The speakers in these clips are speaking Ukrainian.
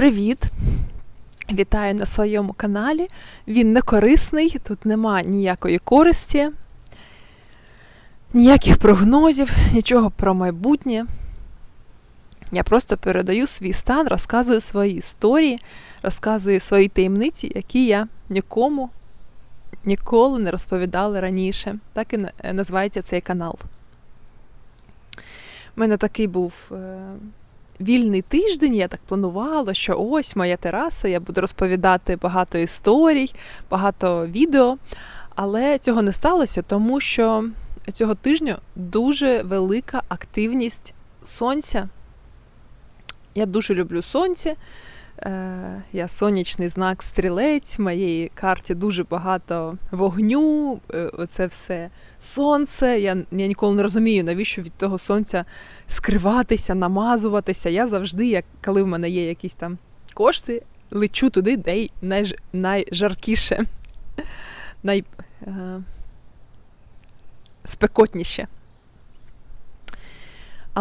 Привіт! Вітаю на своєму каналі. Він не корисний, тут нема ніякої користі, ніяких прогнозів, нічого про майбутнє. Я просто передаю свій стан, розказую свої історії, розказую свої таємниці, які я нікому ніколи не розповідала раніше. Так і називається цей канал. У мене такий був е, вільний тиждень, я так планувала, що ось моя тераса, я буду розповідати багато історій, багато відео. Але цього не сталося, тому що цього тижня дуже велика активність сонця. Я дуже люблю сонце. Е, Я сонячний знак стрілець, в моїй карті дуже багато вогню, е, оце все сонце. Я, я ніколи не розумію, навіщо від того сонця скриватися, намазуватися. Я завжди, як коли в мене є якісь там кошти, лечу туди, де й найж, найжаркіше, най, е.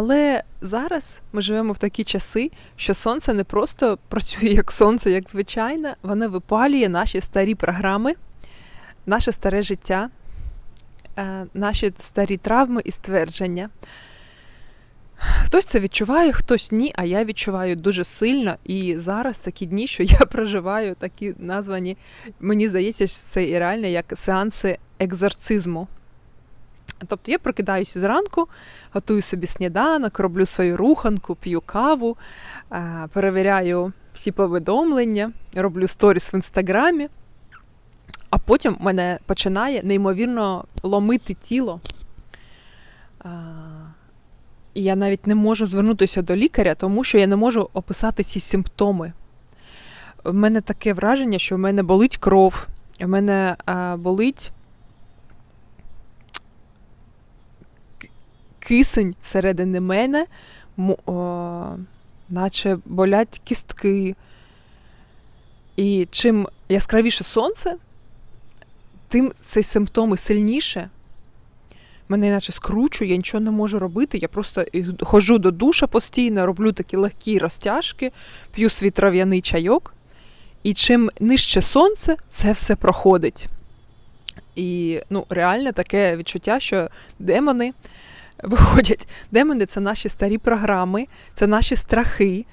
Але зараз ми живемо в такі часи, що сонце не просто працює як сонце, як звичайне, воно випалює наші старі програми, наше старе життя, е, наші старі травми і ствердження. Хтось це відчуває, хтось ні, а я відчуваю дуже сильно. І зараз такі дні, що я проживаю такі названі, мені здається, що це і реально як сеанси екзорцизму. Тобто я прокидаюся зранку, готую собі сніданок, роблю свою руханку, п'ю каву, е, перевіряю всі повідомлення, роблю сторіс в інстаграмі, а потім мене починає неймовірно ломити тіло. Е, І я навіть не можу звернутися до лікаря, тому що я не можу описати ці симптоми. У мене таке враження, що в мене болить кров, в мене е, болить кисень всередині мене, о, наче болять кістки. І чим яскравіше сонце, тим ці симптоми сильніше. Мене наче скручує, я нічого не можу робити. Я просто ходжу до душа постійно, роблю такі легкі розтяжки, п'ю свій трав'яний чайок. І чим нижче сонце, це все проходить. І ну, реально таке відчуття, що демони виходять. Демони це наші старі програми, це наші страхи.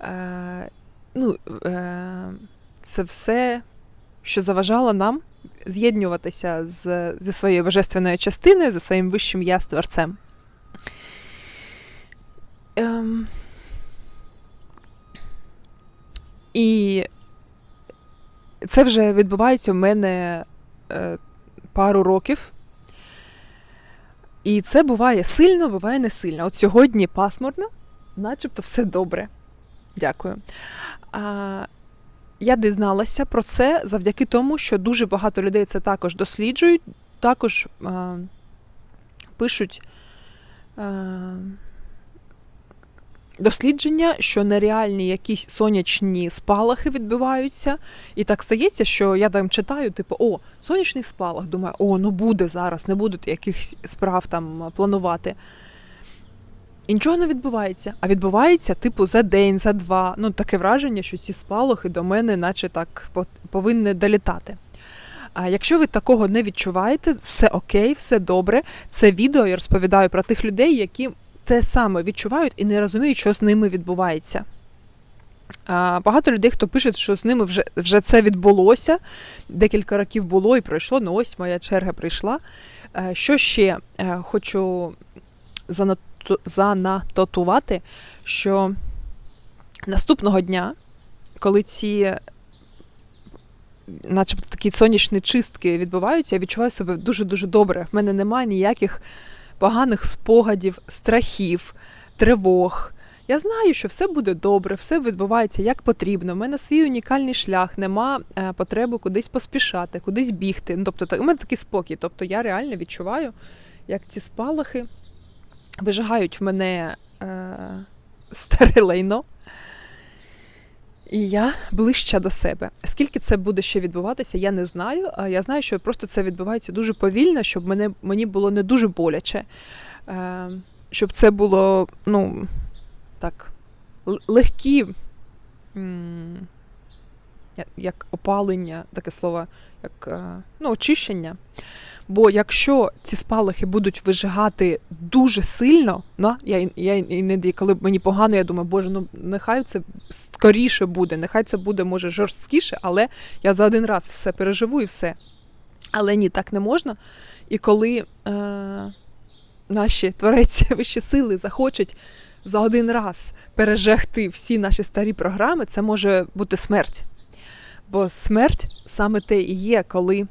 Е, ну, е, це все, що заважало нам з'єднуватися з, зі своєю божественною частиною, зі своїм вищим я з творцем. Ем, і це вже відбувається у мене е, пару років. І це буває сильно, буває не сильно. От сьогодні пасмурно, начебто все добре. Дякую. А, я дізналася про це завдяки тому, що дуже багато людей це також досліджують, також а, пишуть а, дослідження, що нереальні якісь сонячні спалахи відбуваються. І так стається, що я там читаю, типу, о, сонячний спалах. Думаю, о, ну буде зараз, не будуть якихось справ там планувати. І нічого не відбувається. А відбувається, типу, за день, за два. Ну, таке враження, що ці спалахи до мене, наче так, по- повинні долітати. А якщо ви такого не відчуваєте, все окей, все добре. Це відео я розповідаю про тих людей, які те саме відчувають і не розуміють, що з ними відбувається. Багато людей, хто пише, що з ними вже, вже це відбулося, декілька років було і пройшло, ну ось моя черга прийшла. Е, Що ще Е, хочу занотувати, що наступного дня, коли ці начебто такі сонячні чистки відбуваються, я відчуваю себе дуже-дуже добре. В мене немає ніяких поганих спогадів, страхів, тривог. Я знаю, що все буде добре, все відбувається як потрібно. У мене свій унікальний шлях, нема е, потреби кудись поспішати, кудись бігти. Ну, тобто, у мене такий спокій. Тобто я реально відчуваю, як ці спалахи вижигають в мене е, старе лайно. І я ближча до себе. Скільки це буде ще відбуватися, я не знаю. Я знаю, що просто це відбувається дуже повільно, щоб мене, мені було не дуже боляче. Е, щоб це було, ну, так, легкі як опалення, таке слово, як е, ну, очищення. Бо якщо ці спалахи будуть вижигати дуже сильно, да, я, я іноді, коли мені погано, я думаю, боже, ну нехай це скоріше буде, нехай це буде, може, жорсткіше, але я за один раз все переживу і все. Але ні, так не можна. І коли е, наші твореці вищі сили захочуть за один раз пережегти всі наші старі програми, це може бути смерть. Бо смерть саме те і є, коли,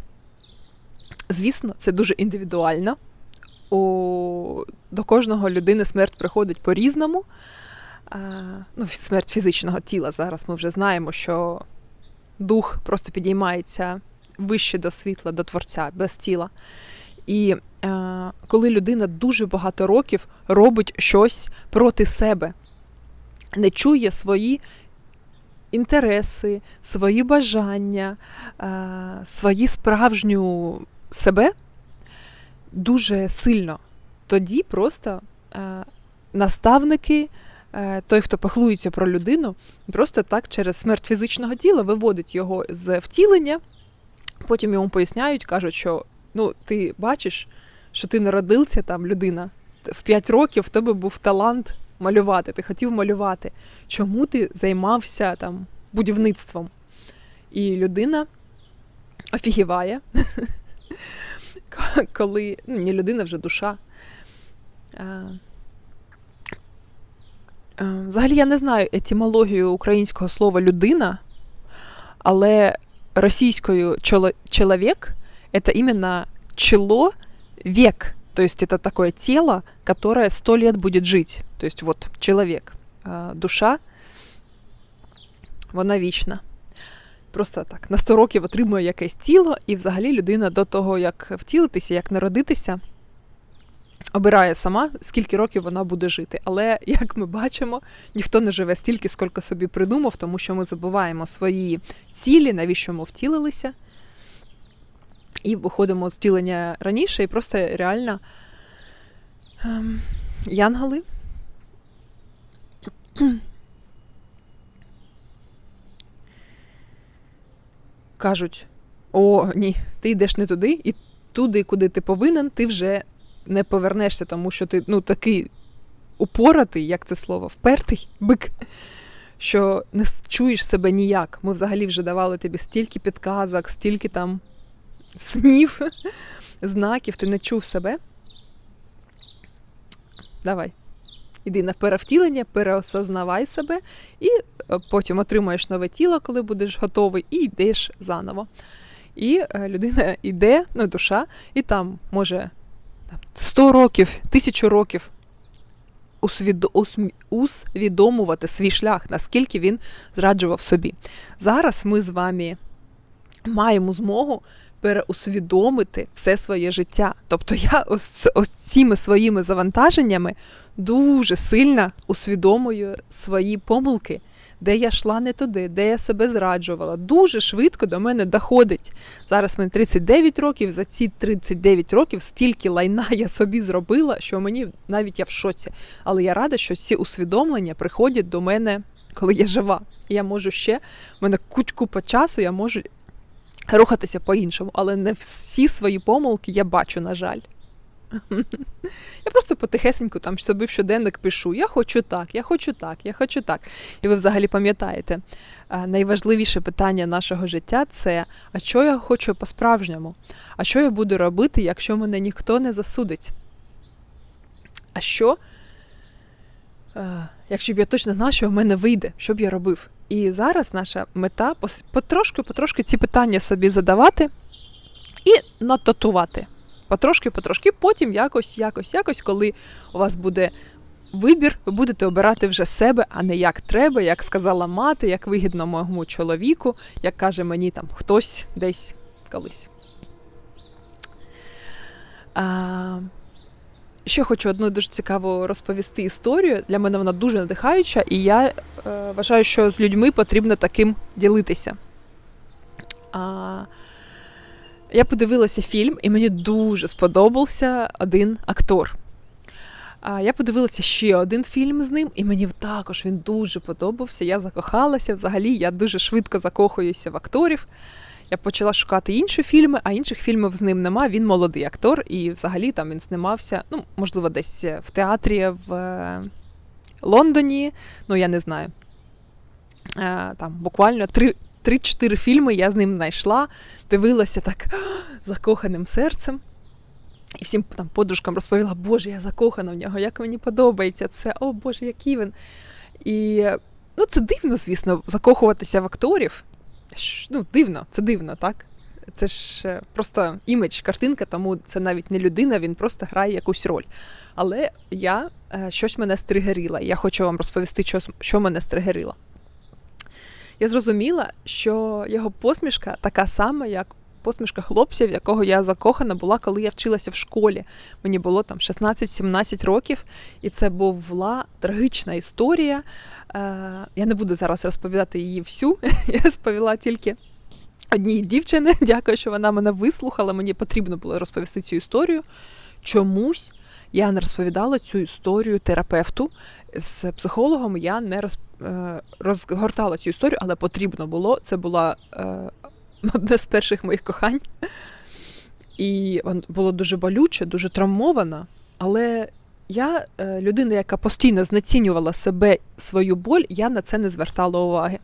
звісно, це дуже індивідуально. У, до кожного людини смерть приходить по-різному. А, ну, смерть фізичного тіла. Зараз ми вже знаємо, що дух просто підіймається вище до світла, до творця, без тіла. І е, коли людина дуже багато років робить щось проти себе, не чує свої інтереси, свої бажання, е, свої справжню себе дуже сильно, тоді просто е, наставники, е, той, хто пахлується про людину, просто так через смерть фізичного тіла виводить його з втілення. Потім йому поясняють, кажуть, що ну, ти бачиш, що ти народився там людина. В 5 років в тебе був талант малювати, ти хотів малювати. Чому ти займався там будівництвом? І людина офігіває, коли ну, не людина вже душа. Е, е, Взагалі я не знаю етимологію українського слова людина, але російскую чело- человек это именно чело век. То есть это такое тело, которое сто лет будет жить. То есть вот человек, душа, вона вічна. Просто так, на 100 років отримує якесь тіло, і взагалі людина до того, як втілитися, як народитися, обирає сама, скільки років вона буде жити. Але, як ми бачимо, ніхто не живе стільки, скільки собі придумав, тому що ми забуваємо свої цілі, навіщо ми втілилися. І виходимо з втілення раніше, і просто реально ем, янголи. Кажуть: о, ні, ти йдеш не туди, і туди, куди ти повинен, ти вже не повернешся, тому що ти ну, такий упоратий, як це слово, впертий бик, що не чуєш себе ніяк. Ми взагалі вже давали тобі стільки підказок, стільки там снів, знаків, ти не чув себе. Давай. Іди на перевтілення, переосознавай себе, і потім отримаєш нове тіло, коли будеш готовий, і йдеш заново. І людина йде, ну, душа, і там може 100 років, тисячу років усвідомувати свій шлях, наскільки він зраджував собі. Зараз ми з вами маємо змогу переусвідомити все своє життя. Тобто я ось, ось цими своїми завантаженнями дуже сильно усвідомую свої помилки, де я йшла не туди, де я себе зраджувала. Дуже швидко до мене доходить. Зараз мені 39 років, за ці 39 років стільки лайна я собі зробила, що мені навіть я в шоці. Але я рада, що ці усвідомлення приходять до мене, коли я жива. Я можу ще, в мене купа часу, я можу рухатися по-іншому, але не всі свої помилки я бачу, на жаль. Я просто потихесеньку там собі в щоденник пишу: я хочу так, я хочу так, я хочу так. І ви взагалі пам'ятаєте, найважливіше питання нашого життя це: а що я хочу по-справжньому? А що я буду робити, якщо мене ніхто не засудить? А що, якщо б я точно знала, що в мене вийде, що б я робив? І зараз наша мета потрошки-потрошки ці питання собі задавати і нататувати. Потрошки-потрошки, потім якось, якось, якось, коли у вас буде вибір, ви будете обирати вже себе, а не як треба, як сказала мати, як вигідно моєму чоловіку, як каже мені там хтось десь колись. А, Ще хочу одну дуже цікаву розповісти історію. Для мене вона дуже надихаюча, і я е, вважаю, що з людьми потрібно таким ділитися. А, Я подивилася фільм, і мені дуже сподобався один актор. А я подивилася ще один фільм з ним, і мені також він дуже подобався. Я закохалася. Взагалі, я дуже швидко закохуюся в акторів. Я почала шукати інші фільми, а інших фільмів з ним нема. Він молодий актор, і взагалі там він знімався, ну, можливо, десь в театрі в е, Лондоні. Ну, я не знаю. Е, Там буквально три. Три-чотири фільми я з ним знайшла, дивилася так закоханим серцем. І всім там подружкам розповіла, Боже, я закохана в нього, як мені подобається це, о Боже, який він. І ну, це дивно, звісно, закохуватися в акторів. Ну, дивно, це дивно, так? Це ж е, просто імідж, картинка, тому це навіть не людина, він просто грає якусь роль. Але я е, щось мене стригерила. Я хочу вам розповісти, що, що мене стригерило. Я зрозуміла, що його посмішка така сама, як посмішка хлопця, в якого я закохана була, коли я вчилася в школі. Мені було там 16-17 років, і це була трагічна історія. Е, Я не буду зараз розповідати її всю. Я розповіла тільки одній дівчини. Дякую, що вона мене вислухала. Мені потрібно було розповісти цю історію. Чомусь я не розповідала цю історію терапевту. З психологом я не е, розгортала цю історію, але потрібно було. Це була е, одне з перших моїх кохань. І було дуже болюче, дуже травмована. Але я, е, людина, яка постійно знецінювала себе, свою боль, я на це не звертала уваги.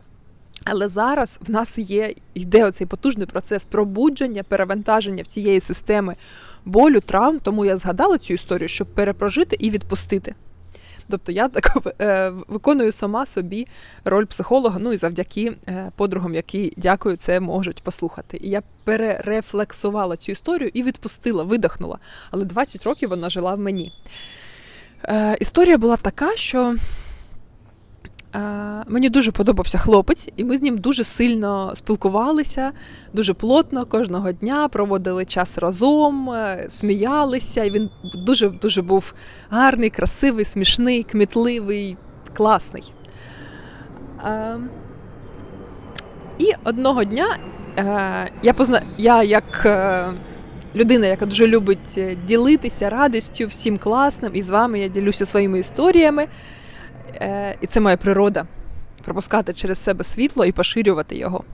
Але зараз в нас є йде оцей потужний процес пробудження, перевантаження в цієї системи болю, травм. Тому я згадала цю історію, щоб перепрожити і відпустити. Тобто я так е, виконую сама собі роль психолога, ну і завдяки е, подругам, які дякую, це можуть послухати. І я перерефлексувала цю історію і відпустила, видихнула. Але 20 років вона жила в мені. Е, Історія була така, що. Мені дуже подобався хлопець, і ми з ним дуже сильно спілкувалися, дуже плотно кожного дня проводили час разом, е, сміялися. І Він дуже дуже був гарний, красивий, смішний, кмітливий, класний. І одного дня е, я позна... я як е, людина, яка дуже любить ділитися радістю всім класним, і з вами я ділюся своїми історіями. Е, і це моя природа пропускати через себе світло і поширювати його.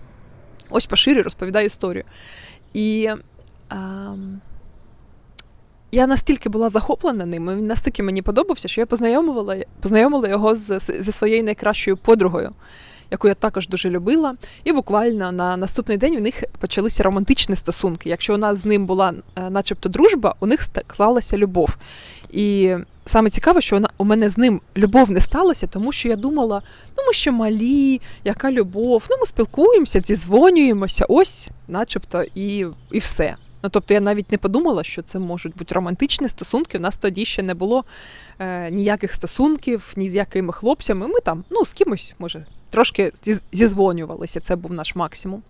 Ось поширюю, розповідаю історію. І а, я настільки була захоплена ним, він настільки мені подобався, що я познайомила познайомила його з, зі своєю найкращою подругою, яку я також дуже любила. І буквально на наступний день в них почалися романтичні стосунки. Якщо у нас з ним була, е, начебто, дружба, у них склалася любов. І саме цікаве, що вона у мене з ним любов не сталася, тому що я думала, ну ми ще малі, яка любов, ну ми спілкуємося, зізвонюємося, ось, начебто, і, і все. Ну, тобто я навіть не подумала, що це можуть бути романтичні стосунки. У нас тоді ще не було е, ніяких стосунків, ні з якими хлопцями. Ми там, ну, з кимось, може, трошки зізвонювалися. Це був наш максимум.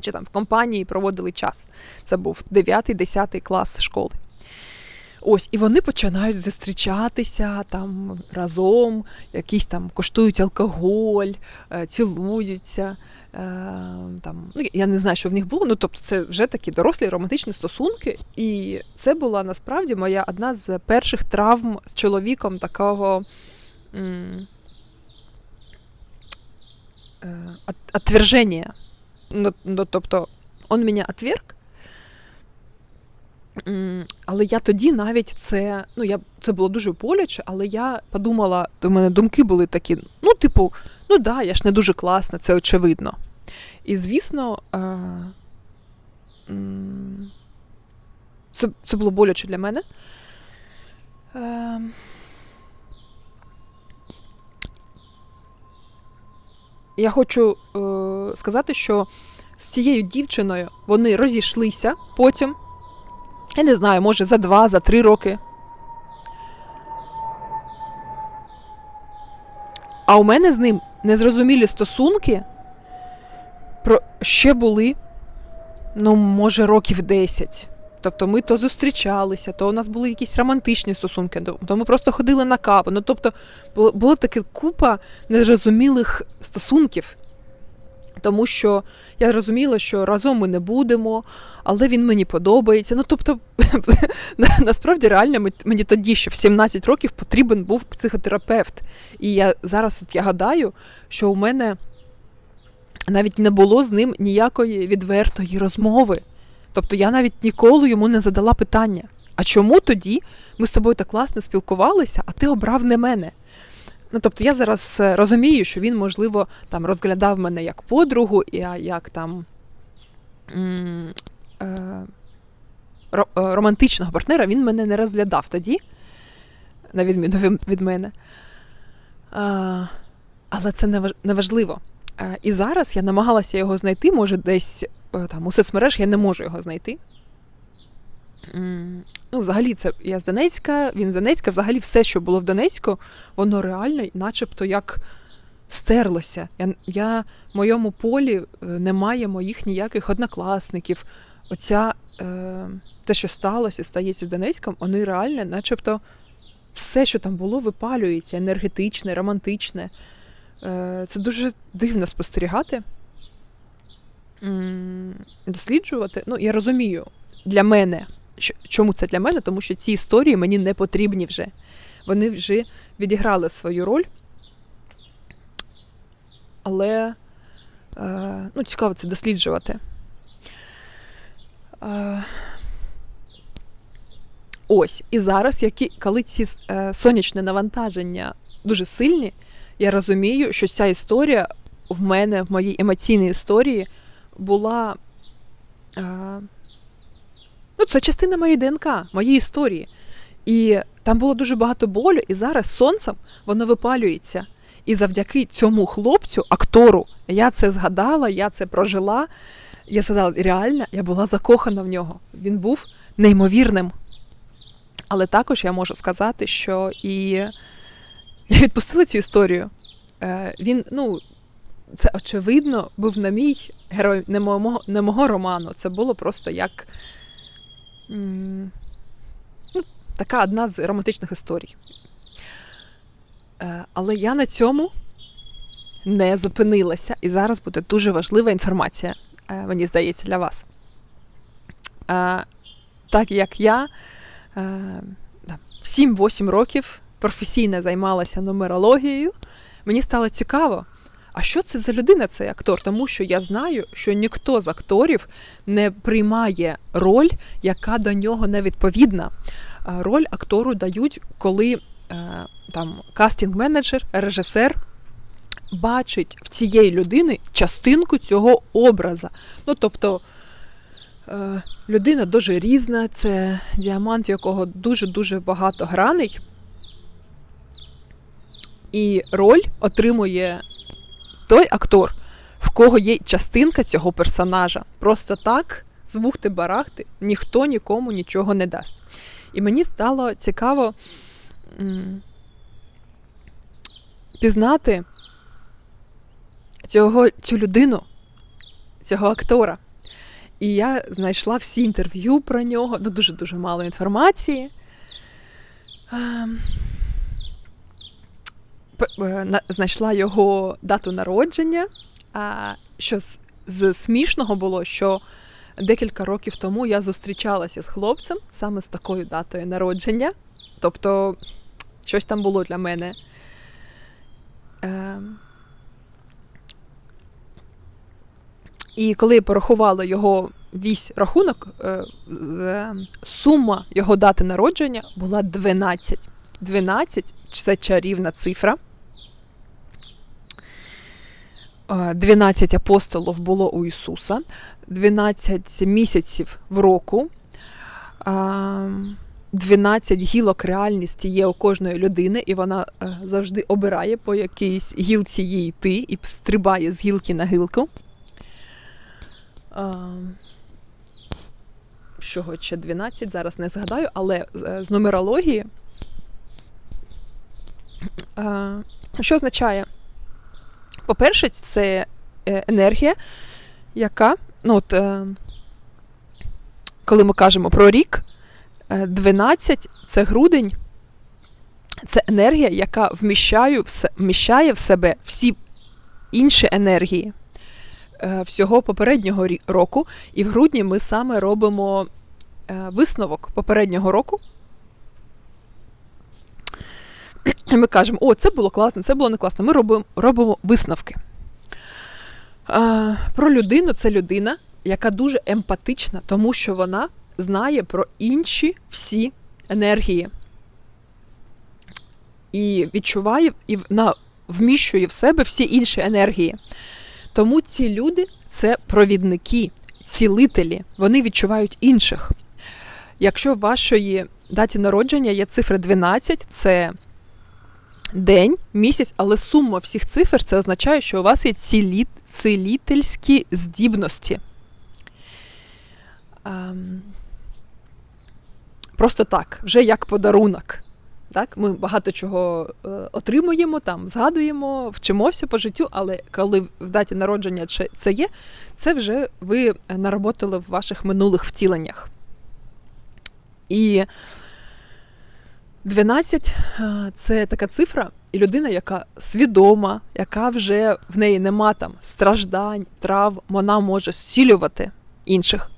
Чи там в компанії проводили час. Це був 9-10 клас школи. Ось, і вони починають зустрічатися там разом, якісь там коштують алкоголь, е, цілуються. Е, там, ну, Я не знаю, що в них було. Ну, тобто, це вже такі дорослі романтичні стосунки. І це була насправді моя одна з перших травм з чоловіком такого. Е, отверження. Ну, ну, тобто, он мене отверг, але я тоді навіть це, ну я це було дуже боляче, але я подумала, до мене думки були такі: ну, типу, ну да, я ж не дуже класна, це очевидно. І звісно, е, це це було боляче для мене. Е, я хочу е, сказати, що з цією дівчиною вони розійшлися потім. Я не знаю, може за два, за три роки. А у мене з ним незрозумілі стосунки про ще були, ну, може, років 10. Тобто ми то зустрічалися, то у нас були якісь романтичні стосунки, то ми просто ходили на каву. Ну, тобто, було, таке купа незрозумілих стосунків. Тому що я розуміла, що разом ми не будемо, але він мені подобається. Ну тобто, насправді реально мені тоді, ще в 17 років, потрібен був психотерапевт. І я зараз от я гадаю, що у мене навіть не було з ним ніякої відвертої розмови. Тобто я навіть ніколи йому не задала питання: а чому тоді ми з тобою так класно спілкувалися, а ти обрав не мене? Ну, тобто я зараз е, розумію, що він, можливо, там розглядав мене як подругу, і як там м- е- романтичного партнера він мене не розглядав тоді, на відміну від мене. Але це не важливо. Е, і зараз я намагалася його знайти, може, десь е, там у соцмереж я не можу його знайти. Ну, Взагалі, це я з Донецька, він з Донецька, взагалі все, що було в Донецьку, воно реально, начебто як стерлося. Я, я В моєму полі е, немає моїх ніяких однокласників. Оця е, те, що сталося, стається з Донецьком, вони реально, начебто, все, що там було, випалюється енергетичне, романтичне. Е, Це дуже дивно спостерігати, досліджувати. Ну, я розумію, для мене. Чому це для мене? Тому що ці історії мені не потрібні вже. Вони вже відіграли свою роль. Але е, ну, цікаво це досліджувати. Е, ось. І зараз, які, коли ці е, сонячне навантаження дуже сильні, я розумію, що ця історія в мене, в моїй емоційній історії, була. Ну, це частина моєї ДНК, моєї історії. І там було дуже багато болю, і зараз сонцем воно випалюється. І завдяки цьому хлопцю, актору, я це згадала, я це прожила. Я згадала, реально, я була закохана в нього. Він був неймовірним. Але також я можу сказати, що і я відпустила цю історію. Е, він, ну, це очевидно, був на мій герой не мого, не мого роману. Це було просто як ну, така одна з романтичних історій. Е, але я на цьому не зупинилася, і зараз буде дуже важлива інформація, е, мені здається, для вас. Е, так як я 7-8 років професійно займалася нумерологією, мені стало цікаво, а що це за людина, цей актор? Тому що я знаю, що ніхто з акторів не приймає роль, яка до нього не відповідна. Роль актору дають, коли е, там кастинг-менеджер, режисер. Бачить в цієї людини частинку цього образа. Ну, тобто е, людина дуже різна, це діамант, в якого дуже-дуже багато граней. І роль отримує той актор, в кого є частинка цього персонажа. Просто так, з бухти-барахти, ніхто нікому нічого не дасть. І мені стало цікаво пізнати цього, цю людину, цього актора. І я знайшла всі інтерв'ю про нього, ну дуже-дуже мало інформації. Ем, Е, знайшла його дату народження. А що з, смішного було, що декілька років тому я зустрічалася з хлопцем саме з такою датою народження. Тобто щось там було для мене. Е, І коли порахувала його вісь рахунок, е, е, сума його дати народження була 12. 12 це чарівна цифра. 12 апостолів було у Ісуса, 12 місяців в року, 12 гілок реальності є у кожної людини, і вона е, завжди обирає по якійсь гілці їй йти і стрибає з гілки на гілку. Чого ще 12, зараз не згадаю, але е, з нумерології. Що означає? По-перше, це е, енергія, яка, ну от, е, коли ми кажемо про рік, 12 е, це грудень, це енергія, яка вміщає вміщає в себе всі інші енергії. всього попереднього року, і в грудні ми саме робимо висновок попереднього року. Ми кажемо, о, це було класно, це було не класно. Ми робимо, робимо висновки. Про людину це людина, яка дуже емпатична, тому що вона знає про інші всі енергії. І відчуває і вміщує в себе всі інші енергії. Тому ці люди це провідники, цілителі, вони відчувають інших. Якщо в вашої даті народження є цифра 12, це день, місяць, але сума всіх цифр це означає, що у вас є цілі, цілительські здібності. Ем, просто так, вже як подарунок. Так? Ми багато чого е, отримуємо, там, згадуємо, вчимося по життю, але коли в даті народження це- є, це вже ви наработали в ваших минулих втіленнях. І 12 е, це така цифра, і людина, яка свідома, яка вже в неї нема там страждань, трав, вона може зцілювати інших.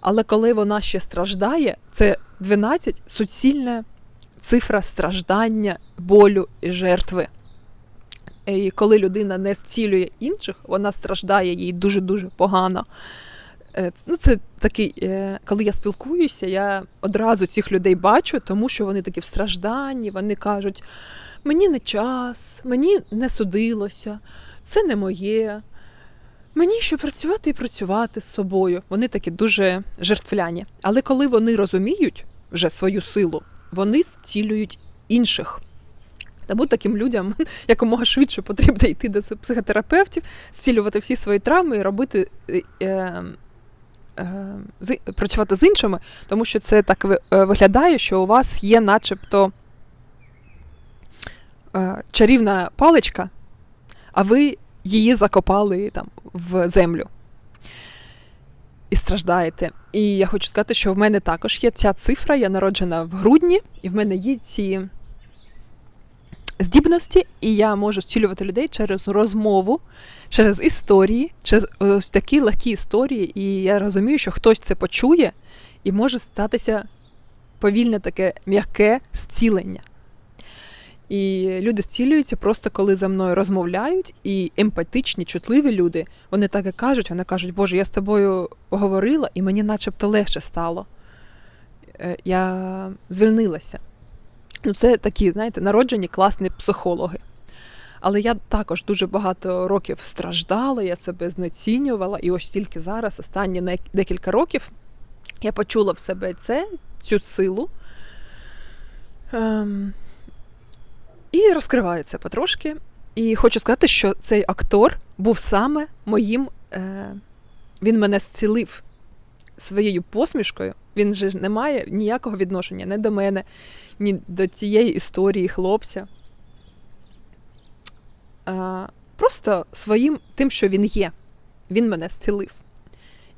Але коли вона ще страждає, це 12 суцільне цифра страждання, болю і жертви. І коли людина не зцілює інших, вона страждає їй дуже-дуже погано. Е, Ну, це такий, е, коли я спілкуюся, я одразу цих людей бачу, тому що вони такі в стражданні, вони кажуть: мені не час, мені не судилося, це не моє. Мені ще працювати і працювати з собою. Вони такі дуже жертвляні. Але коли вони розуміють вже свою силу, вони зцілюють інших. Тому таким людям якомога швидше потрібно йти до психотерапевтів, зцілювати всі свої травми і робити е, е, працювати з іншими, тому що це так е, виглядає, що у вас є начебто е, чарівна паличка, а ви її закопали там в землю. І страждаєте. І я хочу сказати, що в мене також є ця цифра, я народжена в грудні, і в мене є ці здібності, і я можу зцілювати людей через розмову, через історії, через ось такі легкі історії. І я розумію, що хтось це почує і може статися повільне таке м'яке зцілення. І люди зцілюються просто коли за мною розмовляють, і емпатичні, чутливі люди, вони так і кажуть, вони кажуть, Боже, я з тобою поговорила, і мені начебто легше стало. Е, Я звільнилася. Ну, це такі, знаєте, народжені класні психологи. Але я також дуже багато років страждала, я себе знецінювала, і ось тільки зараз, останні декілька років, я почула в себе це, цю силу. Ем, і розкриваю це потрошки. І хочу сказати, що цей актор був саме моїм. Е, він мене зцілив своєю посмішкою. Він же ж не має ніякого відношення не до мене, ні до цієї історії хлопця. А, просто своїм тим, що він є. Він мене зцілив.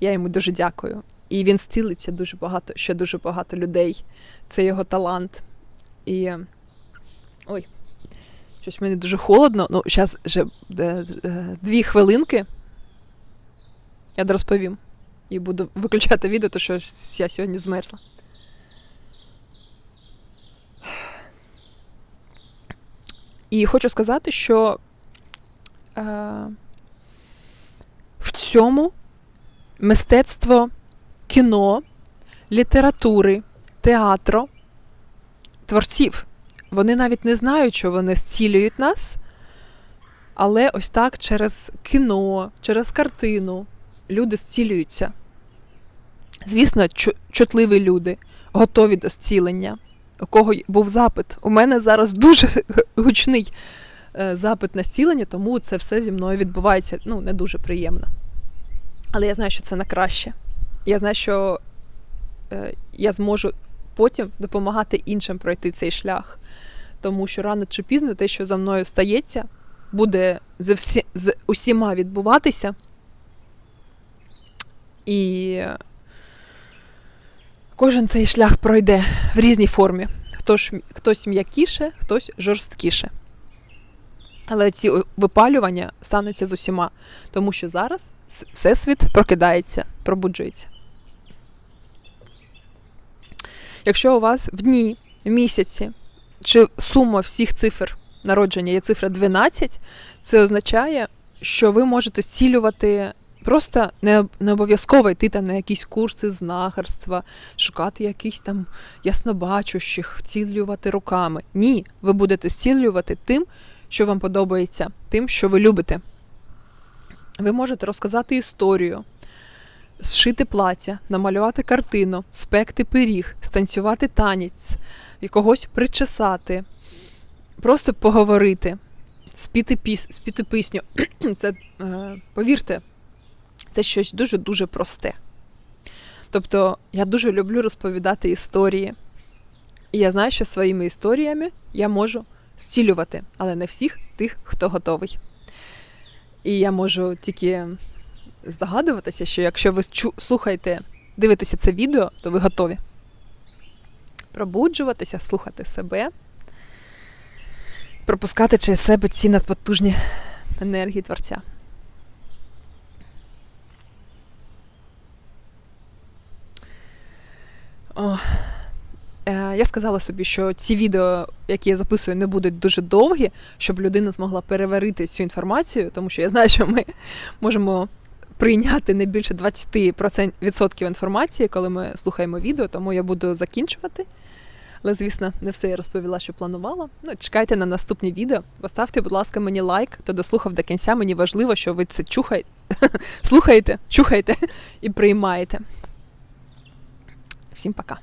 Я йому дуже дякую. І він зцілиться дуже багато, ще дуже багато людей. Це його талант. І. Ой, щось мені дуже холодно. Ну, зараз вже е, дві хвилинки. Я розповім. І буду виключати відео, тому що я сьогодні змерзла. І хочу сказати, що е, в цьому мистецтво кіно, літератури, театру, творців. Вони навіть не знають, що вони зцілюють нас, але ось так через кіно, через картину люди зцілюються. Звісно, чутливі люди, готові до зцілення, у кого був запит. У мене зараз дуже гучний е, запит на зцілення, тому це все зі мною відбувається ну, не дуже приємно. Але я знаю, що це на краще. Я знаю, що е, я зможу потім допомагати іншим пройти цей шлях. Тому що рано чи пізно те, що за мною стається, буде з, всі, з усіма відбуватися. І кожен цей шлях пройде в різній формі. Хтось, хтось м'якіше, хтось жорсткіше. Але ці випалювання стануться з усіма, тому що зараз Всесвіт прокидається, пробуджується. Якщо у вас в дні, в місяці чи сума всіх цифр народження є цифра 12, це означає, що ви можете зцілювати просто не, не обов'язково йти там на якісь курси знахарства, шукати якихось там яснобачущих, вцілювати руками. Ні, ви будете зцілювати тим, що вам подобається, тим, що ви любите. Ви можете розказати історію, зшити плаття, намалювати картину, спекти пиріг, станцювати танець, когось причесати, просто поговорити, спіти, піс, спіти пісню. Це, е, повірте, це щось дуже-дуже просте. Тобто, я дуже люблю розповідати історії. І я знаю, що своїми історіями я можу зцілювати, але не всіх тих, хто готовий. І я можу тільки здогадуватися, що якщо ви слухаєте, дивитеся це відео, то ви готові. Пробуджуватися, слухати себе, пропускати через себе ці надпотужні енергії творця. Е, я сказала собі, що ці відео, які я записую, не будуть дуже довгі, щоб людина змогла переварити цю інформацію, тому що я знаю, що ми можемо прийняти не більше 20% інформації, коли ми слухаємо відео, тому я буду закінчувати. Але, звісно, не все я розповіла, що планувала. Ну, чекайте на наступні відео. Поставте, будь ласка, мені лайк, хто дослухав до кінця. Мені важливо, що ви це чухаєте, слухаєте, чухаєте і приймаєте. Всім пока.